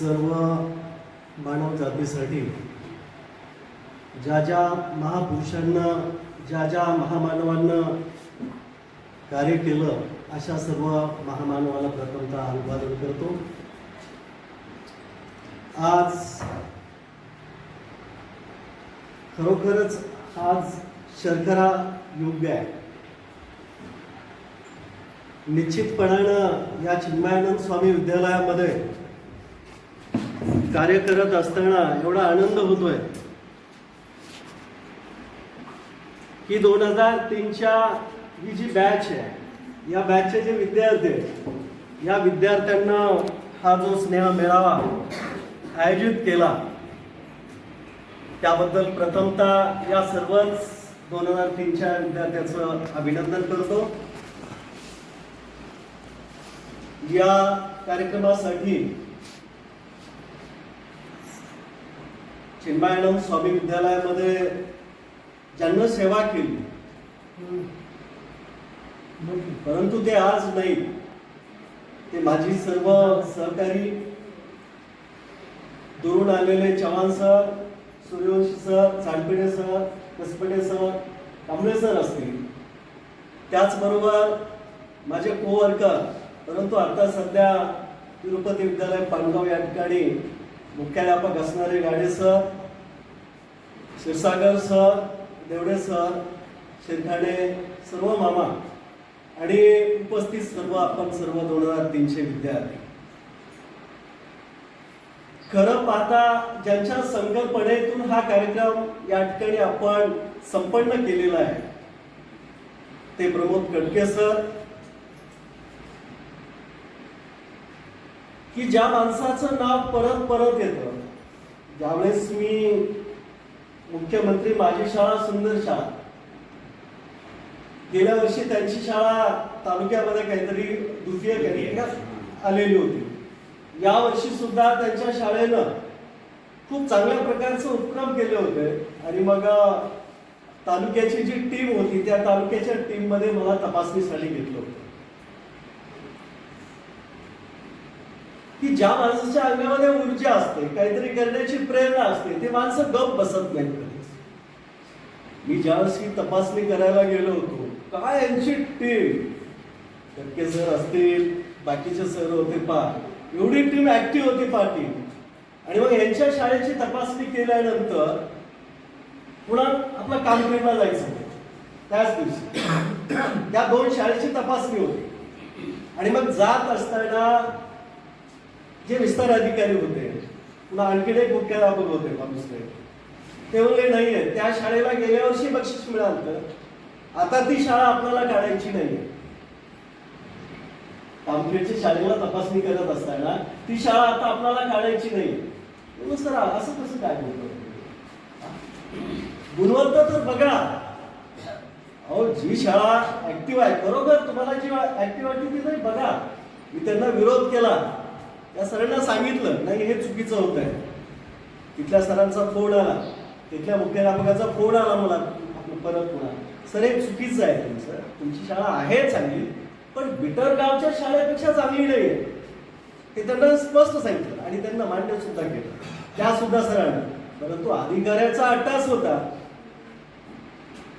सर्व मानव जातीसाठी ज्या ज्या महापुरुषांना ज्या ज्या महामानवांना कार्य केलं अशा सर्व महामानवाला प्रथमतः अभिवादन करतो. आज खरोखरच आज शर्करा योग्य आहे. निश्चितपणानं या चिन्मयानंद स्वामी विद्यालयामध्ये कार्य करत असताना एवढा आनंद होतोय. की दोन हजार तीनच्या ही जी बॅच आहे या बॅचचे जे विद्यार्थी आहेत या विद्यार्थ्यांना हा जो स्नेह मेळावा आयोजित केला त्याबद्दल प्रथमतः या सर्वच दोन हजार तीनच्या विद्यार्थ्याचं अभिनंदन करतो. या कार्यक्रमासाठी चिन्मयानंद स्वामी विद्यालयामध्ये ज्यांना सेवा केली. परंतु ते आज नाही. ते माझी सर्व सहकारी दुरून आलेले Chavan sir Suryavanshi sir Chandpide sir Kaspate sir Kamble sir असतील. त्याचबरोबर माझे कोवर्कर परंतु आता सध्या तिरुपती विद्यालय पानगाव या ठिकाणी मुख्याध्यापक असणारे Gade sir Kshirsagar sir Devade sir Shirkhade सर्व मामा आणि उपस्थित सर्व आपण सर्व दोन हजार तीनशे विद्यार्थी. खरं पाहता ज्यांच्या संकल्पनेतून हा कार्यक्रम या ठिकाणी आपण संपन्न केलेला आहे ते प्रमोद कटके सर की ज्या माणसाचं नाव परत परत येतं ज्यावेळेस मी मुख्यमंत्री माझी शाळा सुंदर शाळा. गेल्या वर्षी त्यांची शाळा तालुक्यामध्ये काहीतरी द्वितीय क्रमांकात आलेली होती. या वर्षी सुद्धा त्यांच्या शाळेनं खूप चांगल्या प्रकारचे उपक्रम केले होते. आणि मग तालुक्याची जी टीम होती त्या तालुक्याच्या टीममध्ये मला तपासणीसाठी घेतलं होतं. की ज्या माणसाच्या अंगामध्ये ऊर्जा असते काहीतरी करण्याची प्रेरणा असते ते माणसं गप बसत नाहीत कधीच मी ज्यावेळेस तपासणी करायला गेलो होतो काय यांची टीम टक्के सर असतील बाकीचे सर होते पा एवढी टीम ऍक्टिव्ह होती पार्टी आणि मग यांच्या शाळेची तपासणी केल्यानंतर पुन्हा आपलं कामगिरीला जायचं होतं. त्याच दिवशी. त्या दोन शाळेची तपासणी होती. आणि मग जात असताना जे विस्तार अधिकारी होते पुन्हा आणखीन एक मुख्याध्यापक होते माणूस ते म्हणले नाहीये त्या शाळेला गेल्या वर्षी बक्षीस मिळालं आता ती शाळा आपल्याला काढायची नाहीये. पामखेडच्या शाळेला तपासणी करत असताना ती शाळा आता आपल्याला काढायची नाही सर असं कसं काय बोलतो गुणवत्ता तर बघा. अहो जी शाळा ऍक्टिव्ह आहे बरोबर तुम्हाला जी ऍक्टिव्ह वाटली ती नाही बघा. मी त्यांना विरोध केला. त्या सरांना सांगितलं नाही हे चुकीचं होत आहे तिथल्या सरांचा फोन आला. तिथल्या मुख्याध्यापकाचा फोन आला मला. आपलं परत पुन्हा. सर हे चुकीचं आहे तुमचं. तुमची शाळा आहे चांगली पण बिटर गावच्या शाळेपेक्षा चांगली नाही आहे. ते त्यांना स्पष्ट सांगितलं आणि त्यांना मान्य सुद्धा केलं. त्या सुद्धा सरांना. परंतु अधिकाऱ्याचा अट्टास होता.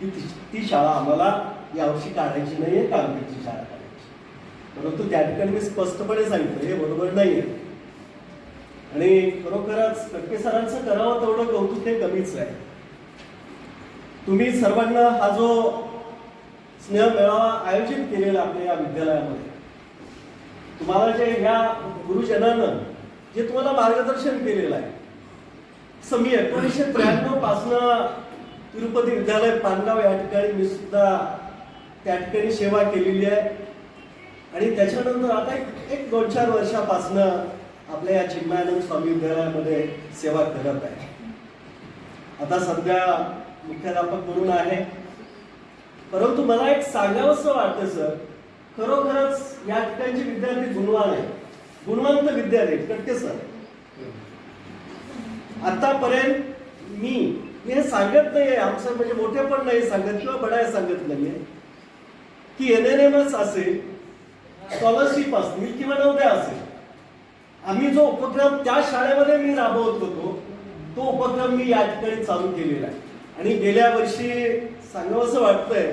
की ती- ती शाळा आम्हाला यावर्षी काढायची नाहीये कागदीची शाळा काढायची. परंतु त्या ठिकाणी मी स्पष्टपणे सांगितलं हे बरोबर नाहीये. आणि खरोखरच टक्के सरांचं करावं तेवढं कौतुक हे कमीच आहे. तुम्ही सर्वांना हा जो स्नेह मेळावा आयोजित केलेला आपल्या या विद्यालयामध्ये तुम्हाला जे ह्या गुरुजनानं जे तुम्हाला मार्गदर्शन केलेलं आहे समी एकोणीसशे त्र्याण्णव पासनं तिरुपती विद्यालय पानगाव या ठिकाणी मी सुद्धा त्या ठिकाणी सेवा केलेली आहे. आणि त्याच्यानंतर आता एक एक दोन चार वर्षापासनं आपल्या या चिन्मयानंद स्वामी विद्यालयामध्ये सेवा करत आहे. आता सध्या मुख्याध्यापक म्हणून आहे. परंतु मला एक सांगावंसं वाटतं सर खरोखरच या ठिकाणचे विद्यार्थी गुणवान आहे गुणवंत विद्यार्थी आहेत, कटके सर? आतापर्यंत मी मी हे सांगत नाहीये आमचं म्हणजे मोठे पण नाही सांगत किंवा बडाय सांगत नाहीये. की एन एन एम एस असेल स्कॉलरशिप असतील किंवा नवद्या असेल. आम्ही जो उपक्रम त्या शाळेमध्ये मी राबवत होतो तो उपक्रम मी या ठिकाणी चालू केलेला आहे. आणि गेल्या वर्षी सांगावं असं वाटतंय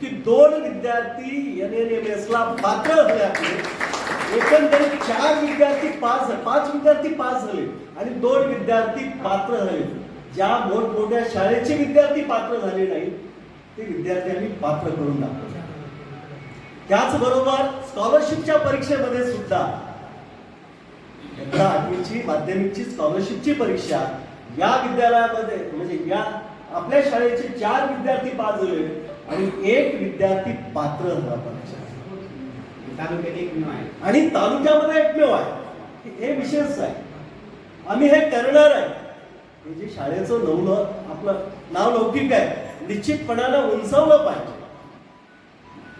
की दोन विद्यार्थी एन एन एम एस ला पात्र असल्यामुळे एकंदरीत चार विद्यार्थी पास पाच विद्यार्थी पास झाले आणि दोन विद्यार्थी पात्र झाले. ज्या मोठमोठ्या शाळेचे विद्यार्थी पात्र झाले नाही ते विद्यार्थी आम्ही पात्र करून दाखवले त्याचबरोबर स्कॉलरशिपच्या परीक्षेमध्ये सुद्धा आठवीची माध्यमिकची स्कॉलरशिपची परीक्षा या विद्यालयामध्ये म्हणजे या आपल्या शाळेचे चार विद्यार्थी पास झाले आणि एक विद्यार्थी पात्र झाला परीक्षा. आणि तालुक्यामध्ये एकमेव आहे. हे विशेष आहे. आम्ही हे करणार आहे. हे जे शाळेचं नवल आपलं नाव लौकिक आहे निश्चितपणानं उंचावलं पाहिजे.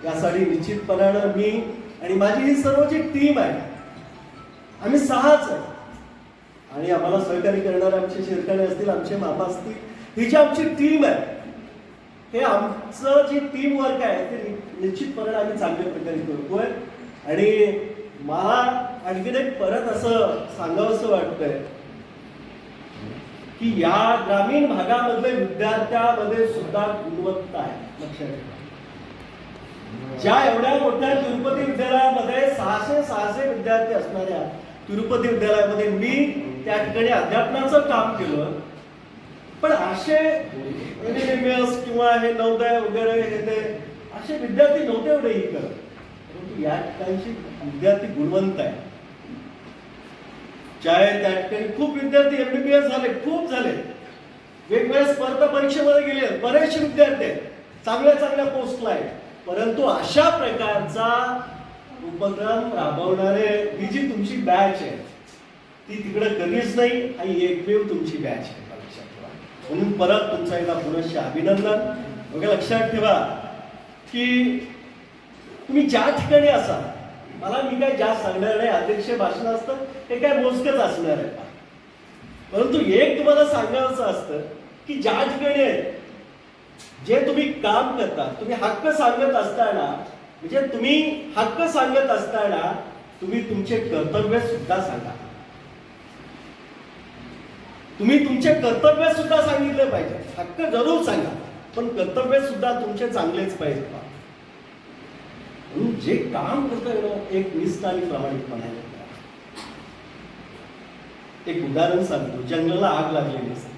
यासाठी निश्चितपणानं मी आणि माझी ही सर्व जी टीम आहे आम्ही सहाच आहे. आणि आम्हाला सहकार्य करणारे आमचे शेरकाणे असतील आमचे मापा असतील ही जी आमची टीम आहे हे आमचं जे टीम वर्क आहे ते निश्चितपणे आम्ही चांगल्या प्रकारे करतोय. आणि मला आणखीन एक परत असं सांगावंसं वाटतंय की या ग्रामीण भागामधले विद्यार्थ्यामध्ये सुद्धा गुणवत्ता आहे लक्षात ठेवा. ज्या एवढ्या मोठ्या तिरुपती विद्यालयामध्ये सहाशे सहाशे विद्यार्थी असणाऱ्या तिरुपती विद्यालयामध्ये मी त्या ठिकाणी अध्यापनाचं काम केलं. पण असे एस किंवा हे नवोदय वगैरे हे ते असे विद्यार्थी नव्हते एवढे ही करत. परंतु या ठिकाणची विद्यार्थी गुणवंत आहे चाहे त्या ठिकाणी खूप विद्यार्थी एमबीबीएस झाले खूप झाले. वेगवेगळ्या स्पर्धा परीक्षेमध्ये गेले बरेचसे विद्यार्थी आहेत. चांगल्या चांगल्या पोस्टला आहेत. परंतु अशा प्रकारचा उपक्रम राबवणारे ही जी तुमची बॅच आहे ती तिकडे कधीच नाही आणि एकमेव तुमची बॅच आहे. लक्षात ठेवा. म्हणून परत तुमचा एकदा पुनश्च अभिनंदन. बघा लक्षात ठेवा की तुम्ही ज्या ठिकाणी असाल मला मी काय जास्त सांगणार नाही अध्यक्ष भाषण असतं हे काय मोजकच असणार आहे. परंतु एक तुम्हाला सांगायचं असतं की ज्या ठिकाणी आहे, जे तुम्ही काम करता तुम्ही हक्क सांगत असताना म्हणजे तुम्ही हक्क सांगत असताना तुम्ही तुमचे कर्तव्य सुद्धा सांगा. तुम्ही तुमचे कर्तव्य सुद्धा सांगितले पाहिजे. हक्क जरूर सांगा पण कर्तव्य सुद्धा तुमचे चांगलेच पाहिजे म्हणून जे काम करतोय ना एक निष्ठा आणि प्रामाणिकपणा एक उदाहरण सांगतो. जंगलाला आग लागलेली असते.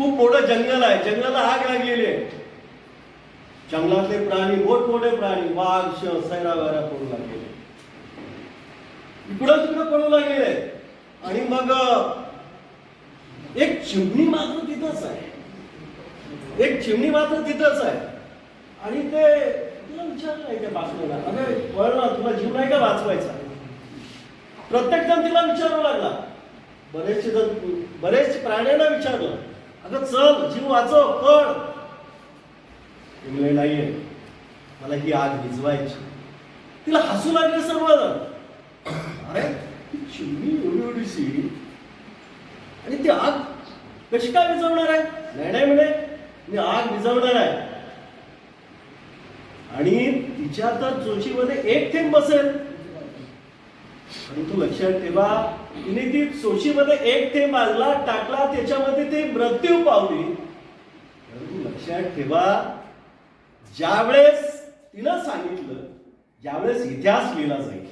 खूप मोठं जंगल आहे. जंगलाला आग लागलेली आहे. जंगलातले प्राणी मोठमोठे प्राणी वाघ श सैरा वैरा पडू लागलेले इकडं तिकडं पडू लागलेले आणि मग एक चिमणी मात्र तिथंच आहे. एक चिमणी मात्र तिथंच आहे. आणि ते तिला विचारलं नाही त्या बातमीला. अरे वळ ना तुला जीव नाही का वाचवायचा? प्रत्येक जण तिला विचारू लागला. बरेचसे जण बरेच प्राण्यांना विचारलं. अगं चल जीव वाचव पळ. ती म्हणे, नाहीये मला ही आग विझवायची तिला हसू लागले सर्वजण. अरे चिमणी एवढी एवढीशी आणि ती आग कशी काय विझवणार आहे? नाही नाही म्हणे. मी आग विझवणार आहे. आणि तिच्या तर चोचीमध्ये एक थेंब बसेल. परंतु लक्षात ठेवा ती सोशीमध्ये एक ते मारला टाकला त्याच्यामध्ये ते मृत्यू पावली. लक्षात ठेवा ज्यावेळेस तिनं सांगितलं ज्यावेळेस इतिहास लिहिला जाईल.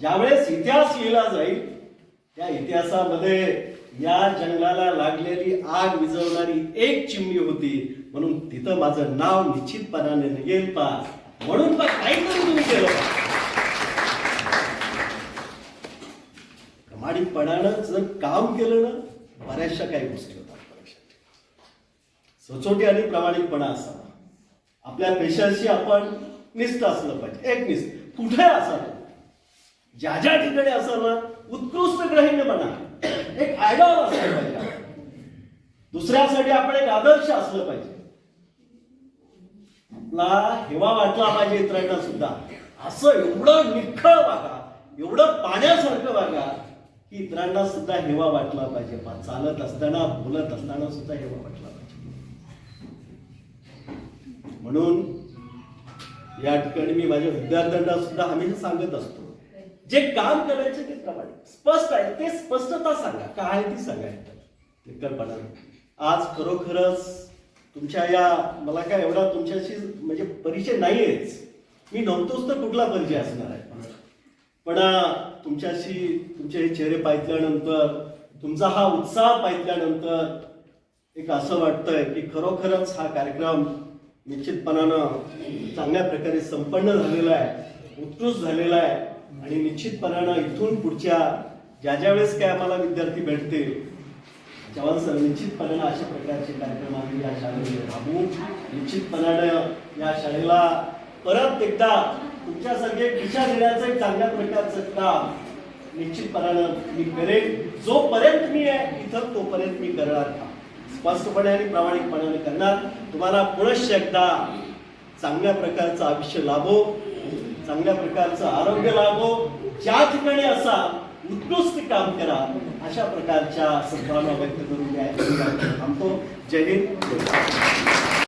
ज्यावेळेस इतिहास लिहिला जाईल त्या इतिहासामध्ये या जंगलाला लागलेली आग विझवणारी एक चिमणी होती. म्हणून तिथं माझं नाव निश्चितपणाने निघेल पा. म्हणून पा काहीतरी तुम्ही केलं आणि पणानं जर काम केलं ना बऱ्याचशा काही गोष्टी होतात परीक्षेत. सचोटी आणि प्रामाणिकपणा असावा. आपल्या पेशाशी आपण निष्ठ असलं पाहिजे. एक निष्ठ कुठे असावं? ज्या ज्या ठिकाणी असाल ना उत्कृष्ट ग्रहिण्य म्हणा एक आयडॉल असलं पाहिजे. दुसऱ्यासाठी आपण एक आदर्श असलं पाहिजे. आपला हेवा वाटला पाहिजे इतरांना सुद्धा. असं एवढं निखळ वागा एवढं पाण्यासारखं वागा की इतरांना सुद्धा हेवा वाटला पाहिजे. पा- चालत असताना बोलत असताना सुद्धा हेवा वाटला पाहिजे. म्हणून या ठिकाणी मी माझ्या विद्यार्थ्यांना सुद्धा हमेशा सांगत असतो. जे काम करायचे ते प्रमाणे. स्पष्ट आहे. ते स्पष्टता सांगा. काय आहे ती सांगा कल्पना आज खरोखरच तुमच्या या मला काय एवढा तुमच्याशी म्हणजे परिचय नाहीयेच. मी नव्हतोच तर कुठला परिचय असणार आहे. पण तुमच्याशी तुमचे हे चेहरे पाहिल्यानंतर तुमचा हा उत्साह पाहिल्यानंतर एक असं वाटतंय की खरोखरच हा कार्यक्रम निश्चितपणानं चांगल्या प्रकारे संपन्न झालेला आहे उत्कृष्ट झालेला आहे आणि निश्चितपणानं इथून पुढच्या ज्या ज्या वेळेस काय आम्हाला विद्यार्थी भेटतील तेव्हा सर निश्चितपणानं अशा प्रकारचे कार्यक्रम आम्ही या शाळेमध्ये राबवू. निश्चितपणानं या शाळेला परत एकदा तुमच्यासारखे दिशा देण्याचं एक चांगल्या प्रकारचं काम निश्चितपणानं मी करेन. जोपर्यंत मी आहे इथं तोपर्यंत मी करणार काम स्पष्टपणे आणि प्रामाणिकपणाने करणार. तुम्हाला पुनश्च एकदा चांगल्या प्रकारचं आयुष्य लाभो चांगल्या प्रकारचं आरोग्य लाभो. ज्या ठिकाणी असा उत्कृष्ट काम करा. अशा प्रकारच्या सद्भावना व्यक्त करून थांबतो. जय हिंद.